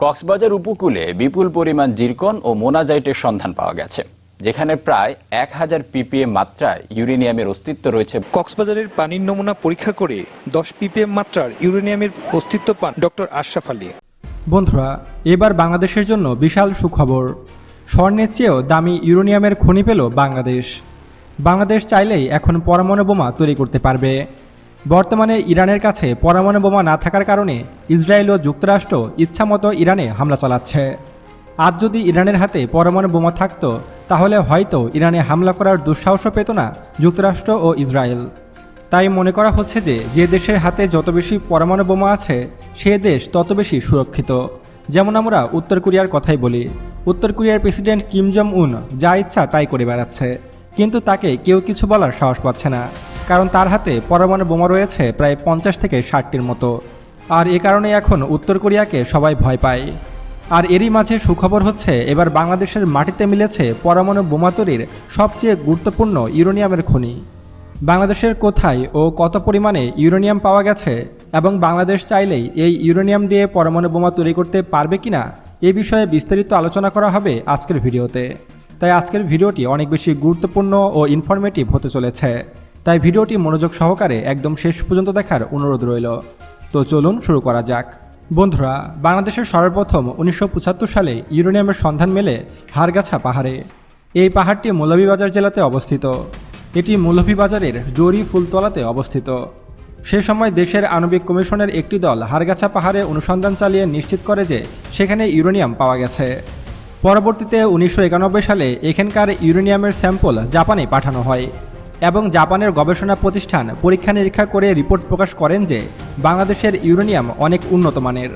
কক্সবাজার উপকূলে বিপুল পরিমাণ জিরকন ও মোনাজাইটের সন্ধান পাওয়া গেছে যেখানে প্রায় এক হাজার পিপিএম মাত্রায় ইউরেনিয়ামের অস্তিত্ব রয়েছে। কক্সবাজারের পানির নমুনা পরীক্ষা করে দশ পিপিএম মাত্রার ইউরেনিয়ামের অস্তিত্ব পান ডক্টর আশরাফ আলী। বন্ধুরা এবার বাংলাদেশের জন্য বিশাল সুখবর। স্বর্ণের চেয়েও দামি ইউরেনিয়ামের খনি পেল বাংলাদেশ। বাংলাদেশ চাইলেই এখন পরমাণু বোমা তৈরি করতে পারবে। বর্তমানে ইরানের কাছে পরমাণু বোমা না থাকার কারণে ইসরায়েল ও যুক্তরাষ্ট্র ইচ্ছামতো ইরানে হামলা চালাচ্ছে। আজ যদি ইরানের হাতে পরমাণু বোমা থাকতো, তাহলে হয়তো ইরানে হামলা করার দুঃসাহসও পেত না যুক্তরাষ্ট্র ও ইসরায়েল। তাই মনে করা হচ্ছে যে যে দেশের হাতে যত বেশি পরমাণু বোমা আছে, সে দেশ তত বেশি সুরক্ষিত। যেমন আমরা উত্তর কোরিয়ার কথাই বলি। উত্তর কোরিয়ার প্রেসিডেন্ট কিম জং উন যা ইচ্ছা তাই করে বেড়াচ্ছে, কিন্তু তাকে কেউ কিছু বলার সাহস পাচ্ছে না। কারণ তার হাতে পরমাণু বোমা রয়েছে প্রায় পঞ্চাশ থেকে ষাটটির মতো। আর এ কারণে এখন উত্তর কোরিয়াকে সবাই ভয় পায়। আর এরই মাঝে সুখবর হচ্ছে, এবার বাংলাদেশের মাটিতে মিলেছে পরমাণু বোমা তৈরির সবচেয়ে গুরুত্বপূর্ণ ইউরেনিয়ামের খনি। বাংলাদেশের কোথায় ও কত পরিমাণে ইউরেনিয়াম পাওয়া গেছে এবং বাংলাদেশ চাইলেই এই ইউরেনিয়াম দিয়ে পরমাণু বোমা তৈরি করতে পারবে কিনা, এ বিষয়ে বিস্তারিত আলোচনা করা হবে আজকের ভিডিওতে। তাই আজকের ভিডিওটি অনেক বেশি গুরুত্বপূর্ণ ও ইনফরমেটিভ হতে চলেছে। তাই ভিডিওটি মনোযোগ সহকারে একদম শেষ পর্যন্ত দেখার অনুরোধ রইল। তো চলুন শুরু করা যাক। বন্ধুরা, বাংলাদেশের সর্বপ্রথম উনিশশো পঁচাত্তর সালে ইউরেনিয়ামের সন্ধান মেলে হারগাছা পাহাড়ে। এই পাহাড়টি মৌলভীবাজার জেলাতে অবস্থিত। এটি মৌলভীবাজারের জরি ফুলতলাতে অবস্থিত। সে সময় দেশের আণবিক কমিশনের একটি দল হারগাছা পাহাড়ে অনুসন্ধান চালিয়ে নিশ্চিত করে যে সেখানে ইউরেনিয়াম পাওয়া গেছে। পরবর্তীতে উনিশশো একানব্বই সালে এখানকার ইউরেনিয়ামের স্যাম্পল জাপানে পাঠানো হয়। এবং জাপানের গবেষণা প্রতিষ্ঠান পরীক্ষা নিরীক্ষা করে রিপোর্ট প্রকাশ করেন যে বাংলাদেশের ইউরেনিয়াম অনেক উন্নত মানের।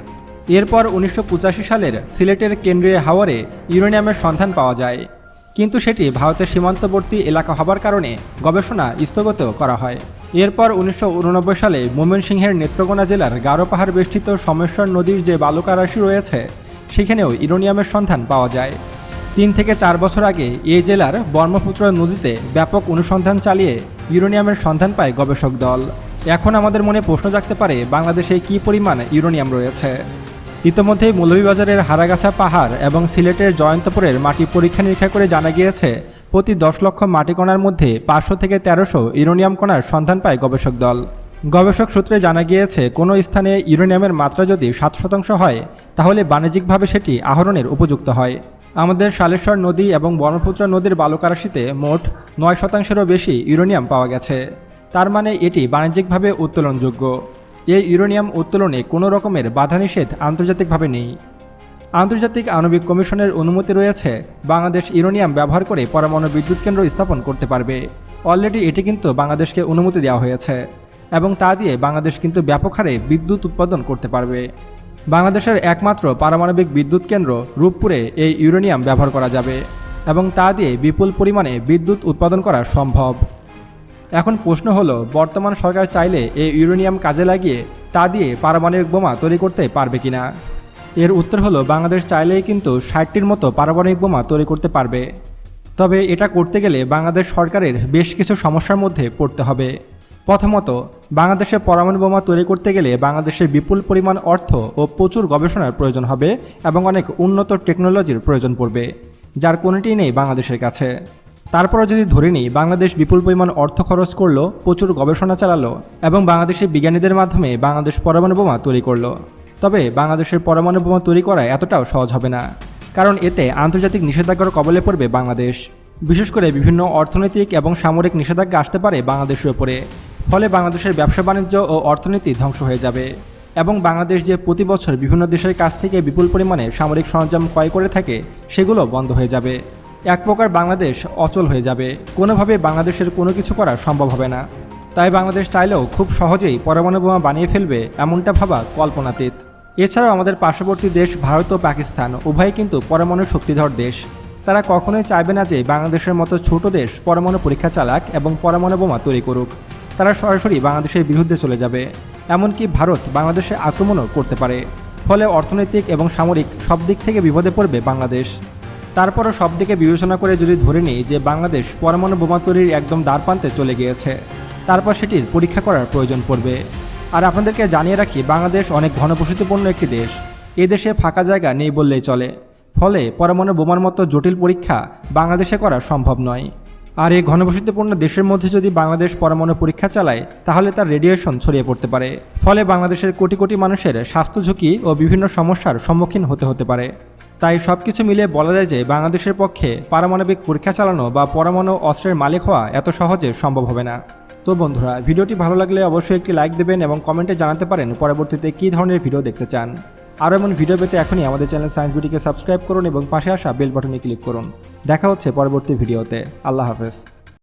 এরপর উনিশশো পঁচাশি সালের সিলেটের কেন্দ্রীয় হাওয়ারে ইউরেনিয়ামের সন্ধান পাওয়া যায়। কিন্তু সেটি ভারতের সীমান্তবর্তী এলাকা হবার কারণে গবেষণা স্থগিত করা হয়। এরপর উনিশশো উননব্বই সালে ময়মনসিংহের নেত্রকোনা জেলার গারো পাহাড় বেষ্টিত সমেশ্বর নদীর যে বালুকা রাশি রয়েছে, সেখানেও ইউরেনিয়ামের সন্ধান পাওয়া যায়। তিন থেকে চার বছর আগে এই জেলার ব্রহ্মপুত্র নদীতে ব্যাপক অনুসন্ধান চালিয়ে ইউরেনিয়ামের সন্ধান পায় গবেষক দল। এখন আমাদের মনে প্রশ্ন জাগতে পারে, বাংলাদেশে কী পরিমাণ ইউরেনিয়াম রয়েছে? ইতোমধ্যেই মৌলভীবাজারের হারাগাছা পাহাড় এবং সিলেটের জয়ন্তপুরের মাটি পরীক্ষা নিরীক্ষা করে জানা গিয়েছে, প্রতি দশ লক্ষ মাটি কণার মধ্যে পাঁচশো থেকে তেরোশো ইউরেনিয়াম কণার সন্ধান পায় গবেষক দল। গবেষক সূত্রে জানা গিয়েছে, কোনো স্থানে ইউরেনিয়ামের মাত্রা যদি সাত শতাংশ হয়, তাহলে বাণিজ্যিকভাবে সেটি আহরণের উপযুক্ত হয়। আমাদের শালেশ্বর নদী এবং ব্রহ্মপুত্র নদীর বালুকারাশিতে মোট নয় শতাংশেরও বেশি ইউরেনিয়াম পাওয়া গেছে। তার মানে এটি বাণিজ্যিকভাবে উত্তোলনযোগ্য। এই ইউরেনিয়াম উত্তোলনে কোনো রকমের বাধা নিষেধ আন্তর্জাতিকভাবে নেই। আন্তর্জাতিক আণবিক কমিশনের অনুমতি রয়েছে, বাংলাদেশ ইউরেনিয়াম ব্যবহার করে পরমাণু বিদ্যুৎ কেন্দ্র স্থাপন করতে পারবে। অলরেডি এটি কিন্তু বাংলাদেশকে অনুমতি দেওয়া হয়েছে এবং তা দিয়ে বাংলাদেশ কিন্তু ব্যাপক হারে বিদ্যুৎ উৎপাদন করতে পারবে। বাংলাদেশের একমাত্র পারমাণবিক বিদ্যুৎ কেন্দ্র রূপপুরে এই ইউরেনিয়াম ব্যবহার করা যাবে এবং তা দিয়ে বিপুল পরিমাণে বিদ্যুৎ উৎপাদন করা সম্ভব। এখন প্রশ্ন হলো, বর্তমান সরকার চাইলে এই ইউরেনিয়াম কাজে লাগিয়ে তা দিয়ে পারমাণবিক বোমা তৈরি করতে পারবে কিনা? এর উত্তর হলো, বাংলাদেশ চাইলেই কিন্তু ষাটটির মতো পারমাণবিক বোমা তৈরি করতে পারবে। তবে এটা করতে গেলে বাংলাদেশ সরকারের বেশ কিছু সমস্যার মধ্যে পড়তে হবে। প্রথমত, বাংলাদেশে পরমাণু বোমা তৈরি করতে গেলে বাংলাদেশের বিপুল পরিমাণ অর্থ ও প্রচুর গবেষণার প্রয়োজন হবে এবং অনেক উন্নত টেকনোলজির প্রয়োজন পড়বে, যার কোনোটিই নেই বাংলাদেশের কাছে। তারপরে যদি ধরে নিই, বাংলাদেশ বিপুল পরিমাণ অর্থ খরচ করল, প্রচুর গবেষণা চালালো এবং বাংলাদেশের বিজ্ঞানীদের মাধ্যমে বাংলাদেশ পরমাণু বোমা তৈরি করল। তবে বাংলাদেশের পরমাণু বোমা তৈরি করা এতটাও সহজ হবে না, কারণ এতে আন্তর্জাতিক নিষেধাজ্ঞার কবলে পড়বে বাংলাদেশ। বিশেষ করে বিভিন্ন অর্থনৈতিক এবং সামরিক নিষেধাজ্ঞা আসতে পারে বাংলাদেশের ওপরে ফলে বাংলাদেশের ব্যবসা বাণিজ্য ও অর্থনীতি ধ্বংস হয়ে যাবে। এবং বাংলাদেশ যে প্রতি বছর বিভিন্ন দেশের কাছ থেকে বিপুল পরিমাণে সামরিক সরঞ্জাম ক্রয় করে থাকে, সেগুলো বন্ধ হয়ে যাবে। এক প্রকার বাংলাদেশ অচল হয়ে যাবে। কোনোভাবে বাংলাদেশের কোনো কিছু করা সম্ভব হবে না। তাই বাংলাদেশ চাইলেও খুব সহজেই পরমাণু বোমা বানিয়ে ফেলবে এমনটা ভাবা কল্পনাতীত। এছাড়াও আমাদের পার্শ্ববর্তী দেশ ভারত ও পাকিস্তান উভয় কিন্তু পরমাণু শক্তিধর দেশ। তারা কখনোই চাইবে না যে বাংলাদেশের মতো ছোট দেশ পরমাণু পরীক্ষা চালাক এবং পরমাণু বোমা তৈরি করুক। তারা সরাসরি বাংলাদেশের বিরুদ্ধে চলে যাবে। এমনকি ভারত বাংলাদেশে আক্রমণও করতে পারে। ফলে অর্থনৈতিক এবং সামরিক সব দিক থেকে বিপদে পড়বে বাংলাদেশ। তারপরও সব দিকে বিবেচনা করে যদি ধরে নিই যে বাংলাদেশ পরমাণু বোমা তৈরির একদম দ্বারপ্রান্তে চলে গিয়েছে, তারপর সেটির পরীক্ষা করার প্রয়োজন পড়বে। আর আপনাদেরকে জানিয়ে রাখি, বাংলাদেশ অনেক ঘনবসতিপূর্ণ একটি দেশ। এদেশে ফাঁকা জায়গা নেই বললেই চলে। ফলে পরমাণু বোমার মতো জটিল পরীক্ষা বাংলাদেশে করা সম্ভব নয়। আর এই ঘনবসতিপূর্ণ দেশের মধ্যে যদি বাংলাদেশ পরমাণু পরীক্ষা চালায়, তাহলে তার রেডিয়েশন ছড়িয়ে পড়তে পারে। ফলে বাংলাদেশের কোটি কোটি মানুষের স্বাস্থ্য ঝুঁকি ও বিভিন্ন সমস্যার সম্মুখীন হতে হতে পারে। তাই সব কিছু মিলিয়ে বলা যায় যে, বাংলাদেশের পক্ষে পারমাণবিক পরীক্ষা চালানো বা পরমাণু অস্ত্রের মালিক হওয়া এত সহজে সম্ভব হবে না। তো বন্ধুরা, ভিডিওটি ভালো লাগলে অবশ্যই একটি লাইক দেবেন এবং কমেন্টে জানাতে পারেন পরবর্তীতে কী ধরনের ভিডিও দেখতে চান। আরও এমন ভিডিও পেতে এখনই আমাদের চ্যানেল সায়েন্স বিটিকে সাবস্ক্রাইব করুন এবং পাশে আসা বেল বাটনে ক্লিক করুন। দেখা হচ্ছে পরবর্তী ভিডিওতে। আল্লাহ হাফেজ।